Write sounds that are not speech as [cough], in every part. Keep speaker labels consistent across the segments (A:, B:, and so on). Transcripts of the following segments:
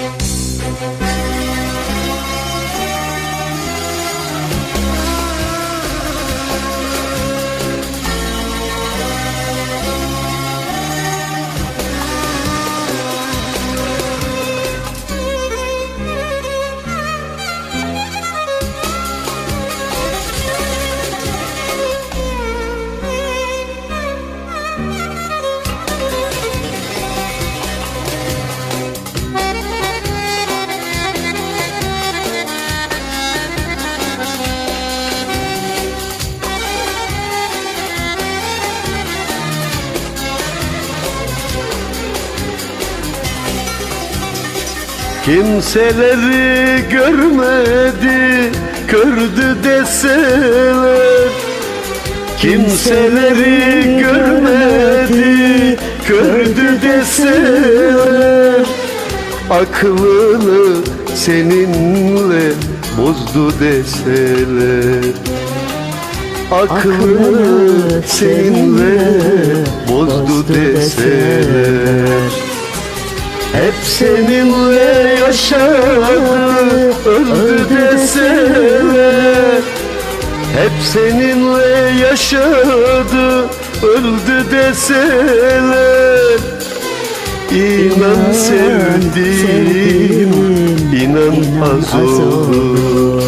A: Thank you. Kimseleri görmedi, kördü deseler. Kimseleri görmedi, kördü deseler. Aklını seninle bozdu deseler. Aklını seninle bozdu deseler hep seninle yaşadı öldü deseler Hep seninle yaşadı öldü deseler İnan sevdim, inan az olur.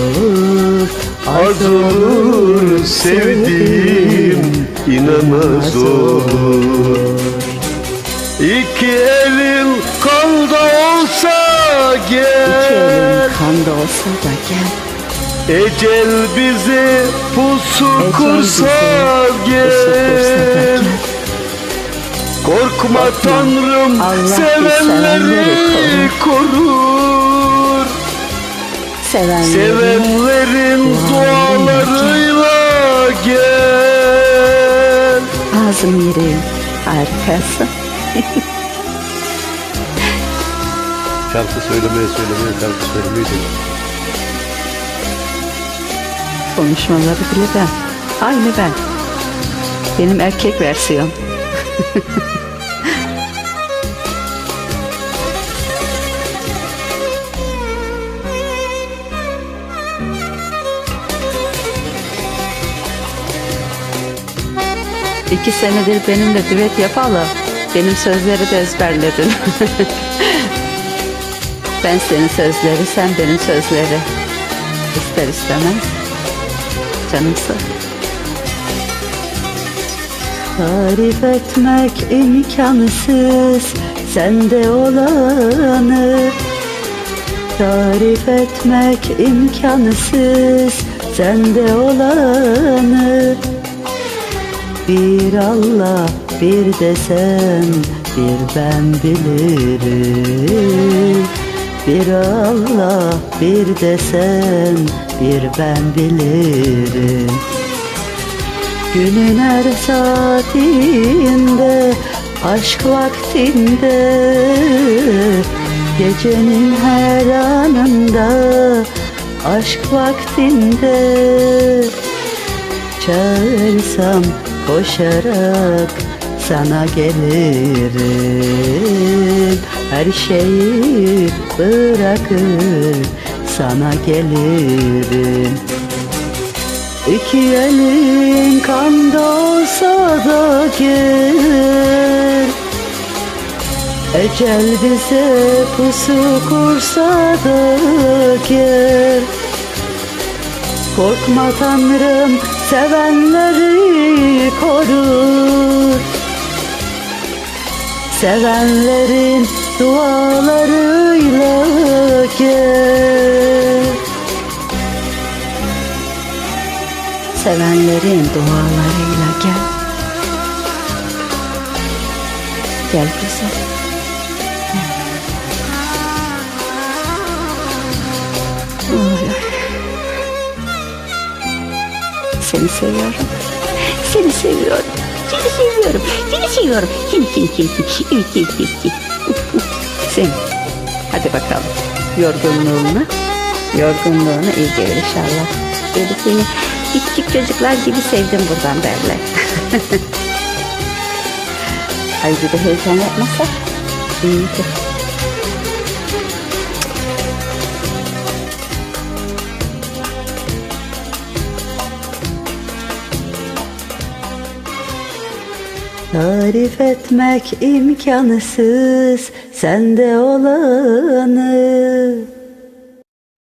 A: Az olur sevdim, inan az olur İki elin kanda olsa
B: İki
A: gel
B: elin kanda olsa da gel.
A: Ecel bize pusu
B: Ecel
A: kursa
B: bize
A: gel
B: pusu kursa da gel.
A: Korkma Tanrım
B: Allah
A: sevenleri korur.
B: Sevenlerin
A: Sevenlerin dualarıyla gel.
B: Ağzım yüreğim harikasın. [laughs]
A: Şarkı söylemeye söylemeye şarkı söylemeyi de
B: Konuşmaları bile ben. Aynı ben. Benim erkek versiyon. [laughs] İki senedir benimle düet yapalı. Benim sözleri de ezberledin. [laughs] ben senin sözleri, sen benim sözleri. İster istemez canımsın. Tarif etmek imkansız sende olanı Tarif etmek imkansız sende olanı Bir Allah bir de sen bir ben bilirim. Bir Allah bir de sen bir ben bilirim. Günün her saatinde, aşk vaktinde Gecenin her anında, aşk vaktinde. Çağırsam koşarak sana gelirim. Her şeyi bırakır sana gelirim. İki elin kanda olsa da gel Ecel bize pusu kursa da gel Korkma Tanrım sevenleri Sevenlerin dualarıyla gel. Sevenlerin dualarıyla gel. Gel güzel. Seni seviyorum. Seni seviyorum Seni seviyorum Seni seviyorum Seni seni seni seni evet, evet. Seni Hadi bakalım. Yorgunluğuna Yorgunluğuna iyi gelir inşallah. Böyle seni küçük çocuklar gibi sevdim buradan derler. [laughs] Ay bir de heyecan yapmasak iyiydi Tarif etmek imkansız sende olanı